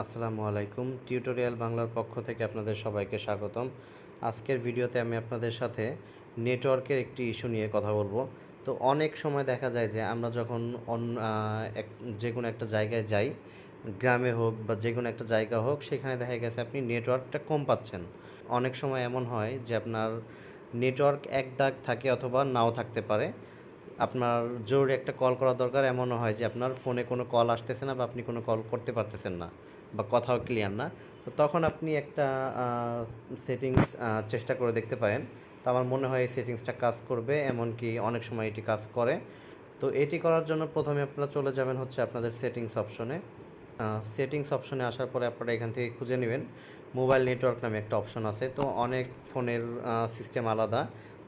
আসসালামু আলাইকুম। টিউটোরিয়াল বাংলার পক্ষ থেকে আপনাদের সবাইকে স্বাগতম। আজকের ভিডিওতে আমি আপনাদের সাথে নেটওয়ার্কের একটি ইস্যু নিয়ে কথা বলব। তো অনেক সময় দেখা যায় যে আমরা যখন অন এক, যে কোনো একটা জায়গায় যাই, গ্রামে হোক বা যে কোনো একটা জায়গা হোক, সেখানে দেখা গেছে আপনি নেটওয়ার্কটা কম পাচ্ছেন। অনেক সময় এমন হয় যে আপনার নেটওয়ার্ক এক দাগ থাকে অথবা নাও থাকতে পারে। আপনার জরুরি একটা কল করা দরকার। এমনও হয় যে আপনার ফোনে কোনো কল আসতেছে না বা আপনি কোনো কল করতে পারতেছেন না বা কথাও ক্লিয়ার না। তো তখন আপনি একটা সেটিংস চেষ্টা করে দেখতে পারেন। তো আমার মনে হয় এই সেটিংসটা কাজ করবে, এমনকি অনেক সময় এটি কাজ করে। তো এটি করার জন্য প্রথমে আপনারা চলে যাবেন হচ্ছে আপনাদের সেটিংস অপশনে সেটিংস অপশনে আসার পরে আপনারা এখান থেকে খুঁজে নেবেন। মোবাইল নেটওয়ার্ক নামে একটা অপশন আছে। তো অনেক ফোনের সিস্টেম আলাদা।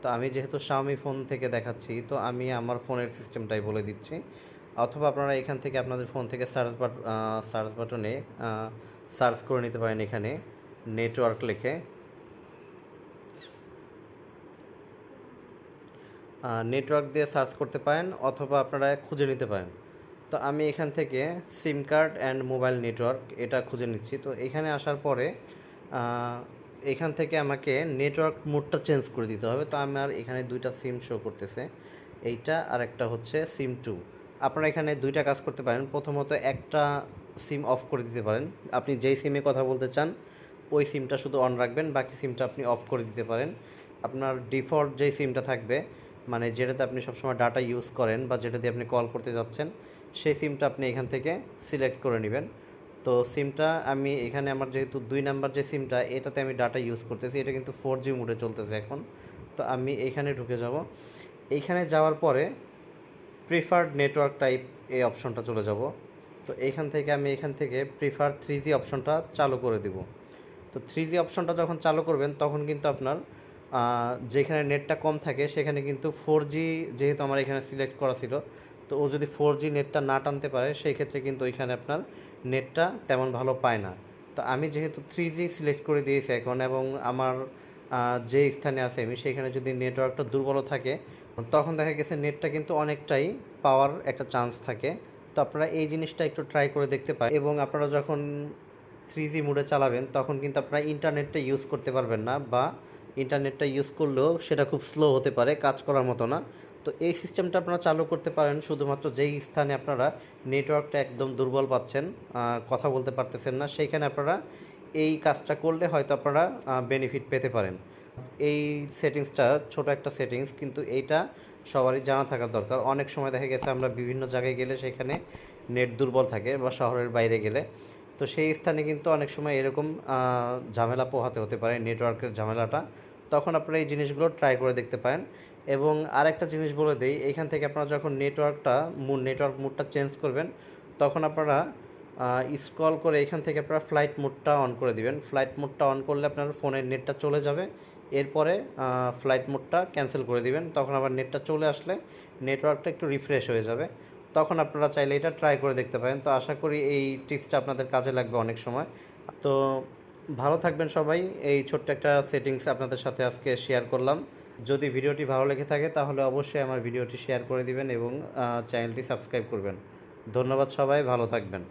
তো আমি যেহেতু Xiaomi ফোন থেকে দেখাচ্ছি, তো আমি আমার ফোনের সিস্টেমটাই বলে দিচ্ছি। অথবা আপনারা এখান থেকে আপনাদের ফোন থেকে সার্চ বাট সার্চ বাটনে সার্চ করে নিতে পারেন এখানে নেটওয়ার্ক লিখে। নেটওয়ার্ক দিয়ে সার্চ করতে পারেন, অথবা আপনারা খুঁজে নিতে পারেন। তো আমি এখান থেকে SIM card and mobile network এটা খুঁজে নিচ্ছি। তো এখানে আসার পরে এখান থেকে আমাকে নেটওয়ার্ক মোডটা চেঞ্জ করে দিতে হবে। তো আমার এখানে দুইটা সিম শো করতেছে। এইটা আর একটা হচ্ছে সিম টু আপনারা এখানে দুইটা কাজ করতে পারেন। প্রথমত একটা সিম অফ করে দিতে পারেন। আপনি যেই সিমে কথা বলতে চান, ওই সিমটা শুধু অন রাখবেন। বাকি সিমটা আপনি অফ করে দিতে পারেন। আপনার ডিফল্ট যেই সিমটা থাকবে মানে যেটাতে আপনি সবসময় ডাটা ইউজ করেন বা যেটা দিয়ে আপনি কল করতে যাচ্ছেন, সেই সিমটা আপনি এখান থেকে সিলেক্ট করে নেবেন। তো সিমটা আমি এখানে আমার যেহেতু দুই নাম্বার যে সিমটা, এটাতে আমি ডাটা ইউজ করতেছি। এটা কিন্তু ফোর জি মোডে চলতেছে এখন। তো আমি এখানে ঢুকে যাব। এইখানে যাওয়ার পরে প্রিফার্ড নেটওয়ার্ক টাইপ এই অপশনটা চলে যাব। তো এইখান থেকে আমি এখান থেকে প্রিফার থ্রি জি অপশনটা চালু করে দিব। তো থ্রি জি অপশনটা যখন চালু করবেন, তখন কিন্তু আপনার যেখানে নেটটা কম থাকে, সেখানে কিন্তু ফোর জি যেহেতু আমার এখানে সিলেক্ট করা ছিল তো ও যদি ফোর জি নেটটা না টানতে পারে, সেই ক্ষেত্রে কিন্তু ওইখানে আপনার নেটটা তেমন ভালো পায় না। তো আমি যেহেতু থ্রি জি সিলেক্ট করে দিয়েছি এখন এবং আমার যে স্থানে আছে আমি, সেখানে যদি নেটওয়ার্কটা দুর্বল থাকে, তখন দেখা গেছে নেটটা কিন্তু অনেকটাই পাওয়ার একটা চান্স থাকে। তো আপনারা এই জিনিসটা একটু ট্রাই করে দেখতে পারেন এবং আপনারা যখন থ্রি জি মোডে চালাবেন, তখন কিন্তু আপনারা ইন্টারনেটটা ইউজ করতে পারবেন না বা ইন্টারনেটটা ইউজ করলেও সেটা খুব স্লো হতে পারে, কাজ করার মতো না। তো এই সিস্টেমটা আপনারা চালু করতে পারেন, শুধুমাত্র যেই স্থানে আপনারা নেটওয়ার্কটা একদম দুর্বল পাচ্ছেন কথা বলতে পারতেছেন না, সেইখানে আপনারা এই কাজটা করলে হয়তো আপনারা বেনিফিট পেতে পারেন। এই সেটিংসটা ছোট একটা সেটিংস, কিন্তু এইটা সবারই জানা থাকার দরকার। অনেক সময় দেখা গেছে আমরা বিভিন্ন জায়গায় গেলে সেখানে নেট দুর্বল থাকে বা শহরের বাইরে গেলে। তো সেই স্থানে কিন্তু অনেক সময় এরকম ঝামেলা পোহাতে হতে পারে, নেটওয়ার্কের ঝামেলাটা। তখন আপনারা এই জিনিসগুলো ট্রাই করে দেখতে পারেন। এবং আরেকটা জিনিস বলে দিই, এখান থেকে আপনারা যখন নেটওয়ার্কটা মুড নেটওয়ার্ক মুডটা চেঞ্জ করবেন, তখন আপনারা স্ক্রল করে এখান থেকে আপনারা ফ্লাইট মোডটা অন করে দিবেন। ফ্লাইট মোডটা অন করলে আপনার ফোনের নেটটা চলে যাবে। এরপরে ফ্লাইট মোডটা ক্যান্সেল করে দিবেন। তখন আবার নেটটা চলে আসলে নেটওয়ার্কটা একটু রিফ্রেশ হয়ে যাবে। তখন আপনারা চাইলে এটা ট্রাই করে দেখতে পারেন। তো আশা করি এই টিপসটা আপনাদের কাজে লাগবে অনেক সময়। তো ভালো থাকবেন সবাই। এই ছোট্ট একটা সেটিংস আপনাদের সাথে আজকে শেয়ার করলাম। যদি ভিডিওটি ভালো লেগে থাকে, তাহলে অবশ্যই আমার ভিডিওটি শেয়ার করে দিবেন এবং চ্যানেলটি সাবস্ক্রাইব করবেন। ধন্যবাদ সবাই, ভালো থাকবেন।